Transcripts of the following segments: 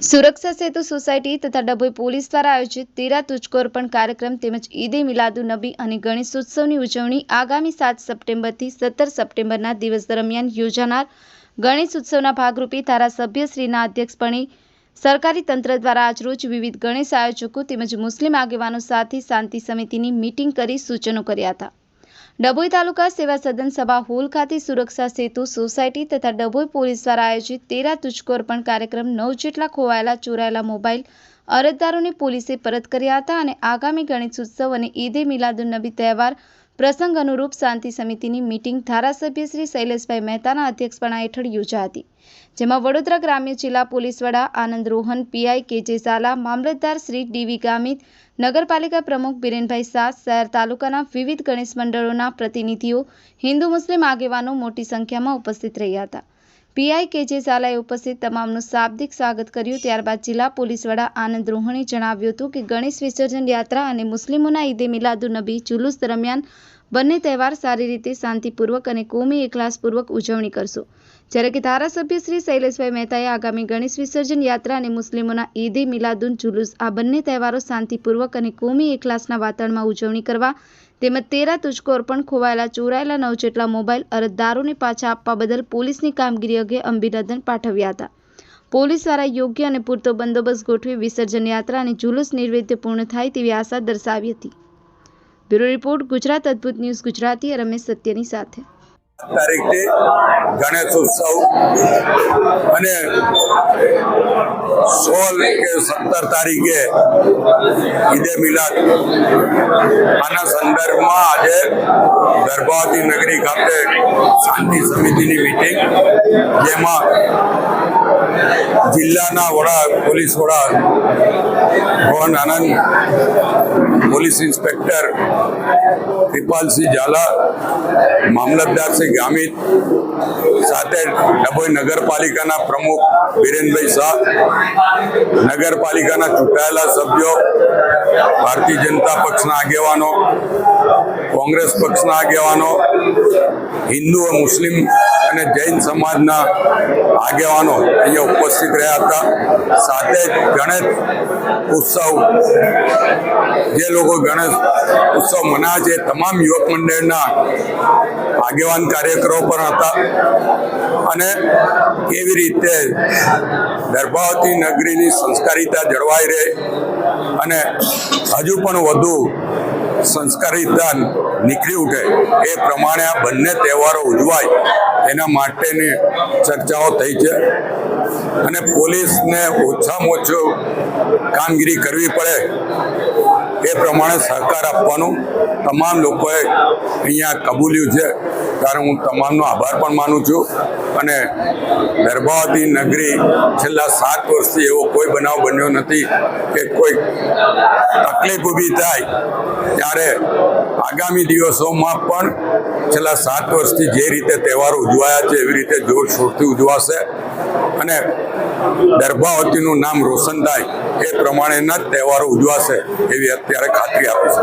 સુરક્ષા સેતુ સોસાયટી તથા ડભોઈ પોલીસ દ્વારા આયોજિત તેરા તુજકો અર્પણ કાર્યક્રમ તેમજ ઈદે મિલાદુ નબી અને ગણેશોત્સવની ઉજવણી આગામી સાત સપ્ટેમ્બરથી સત્તર સપ્ટેમ્બરના દિવસ દરમિયાન યોજાનાર ગણેશ ઉત્સવના ભાગરૂપે ધારાસભ્યશ્રીના અધ્યક્ષપણે સરકારી તંત્ર દ્વારા આજરોજ વિવિધ ગણેશ આયોજકો તેમજ મુસ્લિમ આગેવાનો સાથે શાંતિ સમિતિની મીટિંગ કરી સૂચનો કર્યા હતા. ડભોઈ તાલુકા સેવા સદન સભા હોલ ખાતે સુરક્ષા સેતુ સોસાયટી તથા ડભોઈ પોલીસ દ્વારા આયોજિત તેરા તુચકો અર્પણ કાર્યક્રમ નવ જેટલા ખોવાયેલા, ચોરાયેલા મોબાઈલ અરજદારોને પોલીસે પરત કર્યા હતા અને આગામી ગણેશ ઉત્સવ અને ઈદે મિલાદુન નબી તહેવાર પ્રસંગ અનુરૂપ શાંતિ સમિતિની મીટિંગ ધારાસભ્ય શ્રી શૈલેષભાઈ મહેતાના અધ્યક્ષપણા હેઠળ યોજા હતી જેમાં વડોદરા ગ્રામ્ય જિલ્લા પોલીસ વડા Anand Rohan, PI KJ Jhala, mamlatdar Shri DV Gamit, નગરપાલિકા પ્રમુખ બિરેનભાઈ શાહ, શહેર તાલુકાના વિવિધ ગણેશ મંડળોના પ્રતિનિધિઓ, હિન્દુ મુસ્લિમ આગેવાનો મોટી સંખ્યામાં ઉપસ્થિત રહ્યા હતા. પીઆઈ કેજે ઝાલાએ ઉપસ્થિત તમામનું શાબ્દિક સ્વાગત કર્યું, ત્યારબાદ જિલ્લા પોલીસ વડા આનંદ રોહણે જણાવ્યું હતું કે ગણેશ વિસર્જન યાત્રા અને મુસ્લિમોના ઈદે મિલાદુ નબી જુલુસ દરમિયાન બંને તહેવાર સારી રીતે શાંતિપૂર્વક અને કોમી એકલાસપૂર્વક ઉજવણી કરશો. જ્યારે કે ધારાસભ્ય શ્રી શૈલેષભાઈ મહેતાએ આગામી ગણેશ વિસર્જન યાત્રા અને મુસ્લિમોના ઈદે મિલાદુન જુલુસ આ બંને તહેવારો શાંતિપૂર્વક અને કોમી એકલાસના વાતાવરણમાં ઉજવણી કરવા તેમજ તેરા તુજકો અર્પણ ખોવાયેલા ચોરાયેલા નવ જેટલા મોબાઈલ અરજદારોને પાછા આપવા બદલ પોલીસની કામગીરી અંગે અભિનંદન પાઠવ્યા હતા. પોલીસ દ્વારા યોગ્ય અને પૂરતો બંદોબસ્ત ગોઠવી વિસર્જન યાત્રા અને જુલુસ નિર્વિઘ્ને પૂર્ણ થાય તેવી આશા દર્શાવી હતી. બ્યુરો રિપોર્ટ ગુજરાત અદ્ભુત ન્યૂઝ ગુજરાતી રમેશ સત્યની સાથે તારીખથી ગણેશ ઉત્સવ અને સોળ કે સત્તર તારીખે ઈદે મિલાદ. આના સંદર્ભમાં આજે ગર્ભાવતી નગરી ખાતે શાંતિ સમિતિની મિટિંગ જેમાં જિલ્લાના વડા, પોલીસ વડા, ભવન આનંદ, પોલીસ ઇન્સ્પેક્ટર, કૃપાલસિંહ ઝાલા, મામલતદાર શ્રી ગામિત સાથે ડભોઈ નગરપાલિકાના પ્રમુખ વિરેનભાઈ શાહ, નગરપાલિકાના ચૂંટાયેલા સભ્યો, ભારતીય જનતા પક્ષના આગેવાનો, કોંગ્રેસ પક્ષના આગેવાનો, હિન્દુ મુસ્લિમ અને જૈન સમાજના આગેવાનો અહીંયા ઉપસ્થિત રહ્યા હતા. સાથે ગણેશ ઉત્સવ, જે લોકો ગણેશ ઉત્સવ મનાવે છે તમામ યુવક મંડળના આગેવાન કાર્યકરો પણ હતા. અને કેવી રીતે ગર્ભાવતી નગરીની સંસ્કારિતા જળવાઈ રહે અને હજુ પણ વધુ સંસ્કારિતા નીકળી ઉઠે એ પ્રમાણે આ બંને તહેવારો ઉજવાય એના માટેની ચર્ચાઓ થઈ છે. અને પોલીસને ઓછામાં ઓછું કામગીરી કરવી પડે એ પ્રમાણે સહકાર આપવાનું તમામ લોકોએ અહીંયા કબૂલ્યું છે. ત્યારે હું તમામનો આભાર પણ માનું છું અને ગર્ભાવતી નગરી છેલ્લા સાત વર્ષથી એવો કોઈ બનાવ બન્યો નથી કે કોઈ તકલીફ ઊભી થાય ત્યારે આગામી દિવસોમાં પણ છેલ્લા સાત વર્ષથી જે રીતે તહેવારો ઉજવાયા છે એવી રીતે જોરશોરથી ઉજવાશે. અને ગર્ભાવતીનું નામ રોશન થાય એ પ્રમાણેના જ તહેવારો ઉજવાશે એવી અત્યારે ખાતરી આપી છે.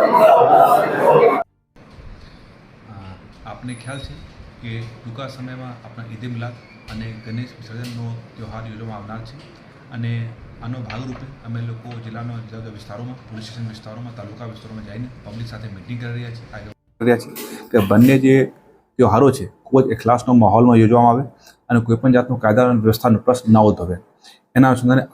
આપને ખ્યાલ છે કે ટૂંકા સમયમાં આપણા ઈદે મિલાદ અને ગણેશ વિસર્જનનો તહેવાર યોજવામાં આવનાર છે અને આનો ભાગરૂપે અમે લોકો જિલ્લાના જુદા જુદા વિસ્તારોમાં પોલીસ સ્ટેશન વિસ્તારોમાં તાલુકા વિસ્તારોમાં જઈને પબ્લિક સાથે મિટિંગ કરી રહ્યા છીએ. આગળ રહ્યા છે કે બંને જે તહેવારો છે. ખૂબ જ એખલાસનો માહોલમાં યોજવામાં આવે અને કોઈપણ જાતનું કાયદા અને વ્યવસ્થાનો પ્રશ્ન ન ઉદ્ભવે. એના અનુસંધાને